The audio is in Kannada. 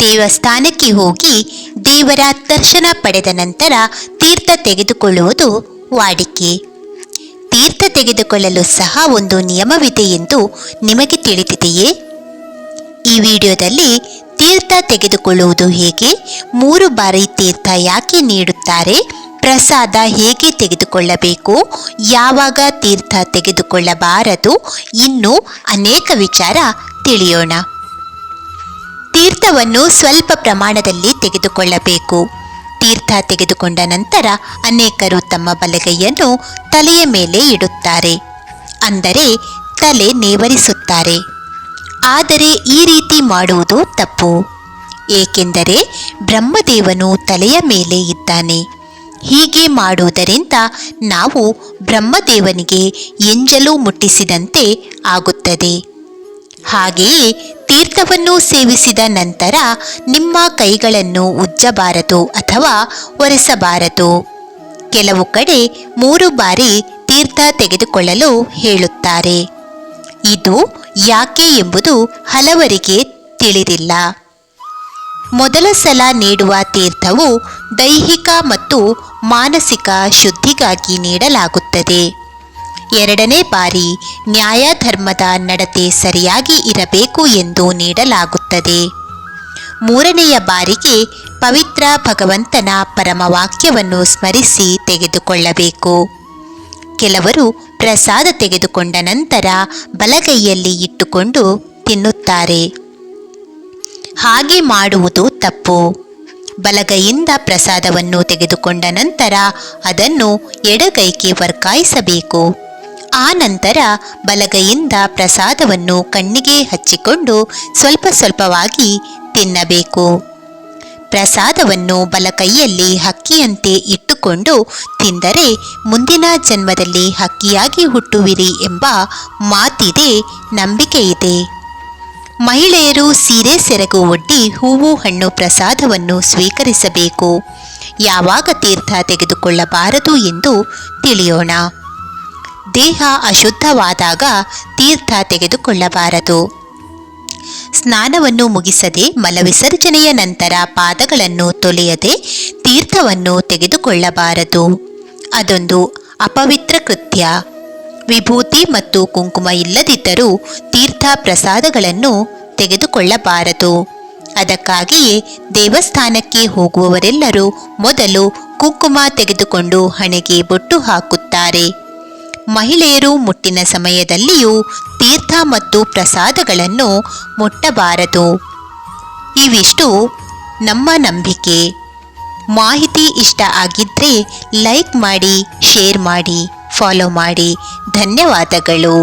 ದೇವಸ್ಥಾನಕ್ಕೆ ಹೋಗಿ ದೇವರ ದರ್ಶನ ಪಡೆದ ನಂತರ ತೀರ್ಥ ತೆಗೆದುಕೊಳ್ಳುವುದು ವಾಡಿಕೆ. ತೀರ್ಥ ತೆಗೆದುಕೊಳ್ಳಲು ಸಹ ಒಂದು ನಿಯಮವಿದೆ ಎಂದು ನಿಮಗೆ ತಿಳಿದಿದೆಯೇ? ಈ ವಿಡಿಯೋದಲ್ಲಿ ತೀರ್ಥ ತೆಗೆದುಕೊಳ್ಳುವುದು ಹೇಗೆ, ಮೂರು ಬಾರಿ ತೀರ್ಥ ಯಾಕೆ ನೀಡುತ್ತಾರೆ, ಪ್ರಸಾದ ಹೇಗೆ ತೆಗೆದುಕೊಳ್ಳಬೇಕು, ಯಾವಾಗ ತೀರ್ಥ ತೆಗೆದುಕೊಳ್ಳಬಾರದು, ಇನ್ನೂ ಅನೇಕ ವಿಚಾರ ತಿಳಿಯೋಣ. ತೀರ್ಥವನ್ನು ಸ್ವಲ್ಪ ಪ್ರಮಾಣದಲ್ಲಿ ತೆಗೆದುಕೊಳ್ಳಬೇಕು. ತೀರ್ಥ ತೆಗೆದುಕೊಂಡ ನಂತರ ಅನೇಕರು ತಮ್ಮ ಬಲಗೈಯನ್ನು ತಲೆಯ ಮೇಲೆ ಇಡುತ್ತಾರೆ. ಅಂದರೆ ತಲೆ ನೇವರಿಸುತ್ತಾರೆ. ಆದರೆ ಈ ರೀತಿ ಮಾಡುವುದು ತಪ್ಪು. ಏಕೆಂದರೆ ಬ್ರಹ್ಮದೇವನು ತಲೆಯ ಮೇಲೆ ಇದ್ದಾನೆ. ಹೀಗೆ ಮಾಡುವುದರಿಂದ ನಾವು ಬ್ರಹ್ಮದೇವನಿಗೆ ಎಂಜಲು ಮುಟ್ಟಿಸಿದಂತೆ ಆಗುತ್ತದೆ. ಹಾಗೆಯೇ ತೀರ್ಥವನ್ನು ಸೇವಿಸಿದ ನಂತರ ನಿಮ್ಮ ಕೈಗಳನ್ನು ಉಜ್ಜಬಾರದು ಅಥವಾ ಒರೆಸಬಾರದು. ಕೆಲವು ಕಡೆ ಮೂರು ಬಾರಿ ತೀರ್ಥ ತೆಗೆದುಕೊಳ್ಳಲು ಹೇಳುತ್ತಾರೆ. ಇದು ಯಾಕೆ ಎಂಬುದು ಹಲವರಿಗೆ ತಿಳಿದಿಲ್ಲ. ಮೊದಲ ಸಲ ನೀಡುವ ತೀರ್ಥವು ದೈಹಿಕ ಮತ್ತು ಮಾನಸಿಕ ಶುದ್ಧಿಗಾಗಿ ನೀಡಲಾಗುತ್ತದೆ. ಎರಡನೇ ಬಾರಿ ನ್ಯಾಯಧರ್ಮದ ನಡತೆ ಸರಿಯಾಗಿ ಇರಬೇಕು ಎಂದು ನೀಡಲಾಗುತ್ತದೆ. ಮೂರನೆಯ ಬಾರಿಗೆ ಪವಿತ್ರ ಭಗವಂತನ ಪರಮವಾಕ್ಯವನ್ನು ಸ್ಮರಿಸಿ ತೆಗೆದುಕೊಳ್ಳಬೇಕು. ಕೆಲವರು ಪ್ರಸಾದ ತೆಗೆದುಕೊಂಡ ನಂತರ ಬಲಗೈಯಲ್ಲಿ ಇಟ್ಟುಕೊಂಡು ತಿನ್ನುತ್ತಾರೆ. ಹಾಗೆ ಮಾಡುವುದು ತಪ್ಪು. ಬಲಗೈಯಿಂದ ಪ್ರಸಾದವನ್ನು ತೆಗೆದುಕೊಂಡ ನಂತರ ಅದನ್ನು ಎಡಗೈಗೆ ವರ್ಗಾಯಿಸಬೇಕು. ಆ ನಂತರ ಬಲಗೈಯಿಂದ ಪ್ರಸಾದವನ್ನು ಕಣ್ಣಿಗೆ ಹಚ್ಚಿಕೊಂಡು ಸ್ವಲ್ಪ ಸ್ವಲ್ಪವಾಗಿ ತಿನ್ನಬೇಕು. ಪ್ರಸಾದವನ್ನು ಬಲಕೈಯಲ್ಲಿ ಹಕ್ಕಿಯಂತೆ ಇಟ್ಟುಕೊಂಡು ತಿಂದರೆ ಮುಂದಿನ ಜನ್ಮದಲ್ಲಿ ಹಕ್ಕಿಯಾಗಿ ಹುಟ್ಟುವಿರಿ ಎಂಬ ಮಾತಿದೆ, ನಂಬಿಕೆಯಿದೆ. ಮಹಿಳೆಯರು ಸೀರೆ ಸೆರಗು ಒಡ್ಡಿ ಹೂವು ಹಣ್ಣು ಪ್ರಸಾದವನ್ನು ಸ್ವೀಕರಿಸಬೇಕು. ಯಾವಾಗ ತೀರ್ಥ ತೆಗೆದುಕೊಳ್ಳಬಾರದು ಎಂದು ತಿಳಿಯೋಣ. ದೇಹ ಅಶುದ್ಧವಾದಾಗ ತೀರ್ಥ ತೆಗೆದುಕೊಳ್ಳಬಾರದು. ಸ್ನಾನವನ್ನು ಮುಗಿಸದೆ ಮಲವಿಸರ್ಜನೆಯ ನಂತರ ಪಾದಗಳನ್ನು ತೊಳೆಯದೆ ತೀರ್ಥವನ್ನು ತೆಗೆದುಕೊಳ್ಳಬಾರದು. ಅದೊಂದು ಅಪವಿತ್ರ ಕೃತ್ಯ. ವಿಭೂತಿ ಮತ್ತು ಕುಂಕುಮ ಇಲ್ಲದಿದ್ದರೂ ತೀರ್ಥ ಪ್ರಸಾದಗಳನ್ನು ತೆಗೆದುಕೊಳ್ಳಬಾರದು. ಅದಕ್ಕಾಗಿಯೇ ದೇವಸ್ಥಾನಕ್ಕೆ ಹೋಗುವವರೆಲ್ಲರೂ ಮೊದಲು ಕುಂಕುಮ ತೆಗೆದುಕೊಂಡು ಹಣೆಗೆ ಬೊಟ್ಟು ಹಾಕುತ್ತಾರೆ. ಮಹಿಳೆಯರು ಮುಟ್ಟಿನ ಸಮಯದಲ್ಲಿಯೂ ತೀರ್ಥ ಮತ್ತು ಪ್ರಸಾದಗಳನ್ನು ಮುಟ್ಟಬಾರದು. ಇವಿಷ್ಟು ನಮ್ಮ ನಂಬಿಕೆ. ಮಾಹಿತಿ ಇಷ್ಟ ಆಗಿದ್ದರೆ ಲೈಕ್ ಮಾಡಿ, ಶೇರ್ ಮಾಡಿ, ಫಾಲೋ ಮಾಡಿ. ಧನ್ಯವಾದಗಳು.